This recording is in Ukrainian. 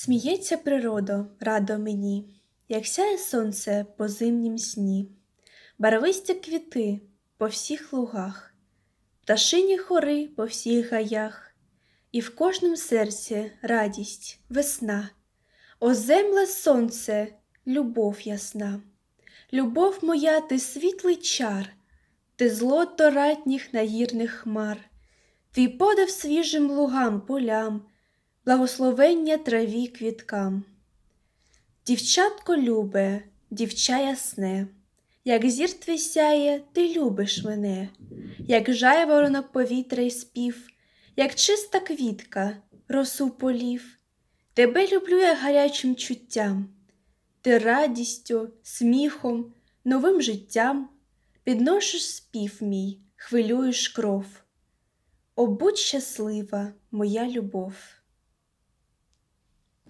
Сміється природа, радо мені, як сяє сонце по зимнім сні, барвисті квіти по всіх лугах, пташині хори по всіх гаях, і в кожнім серці радість, весна, О земле сонце, любов ясна, любов моя, ти світлий чар, ти злото ратніх нагірних хмар, твій подив свіжим лугам, полям, благословення траві квіткам. Дівчатко любе, дівча ясне, як зір твій сяє, ти любиш мене, як жайворонок повітря й спів, як чиста квітка, росу полів. Тебе люблю я гарячим чуттям, ти радістю, сміхом, новим життям підносиш спів мій, хвилюєш кров. О, будь щаслива, моя любов!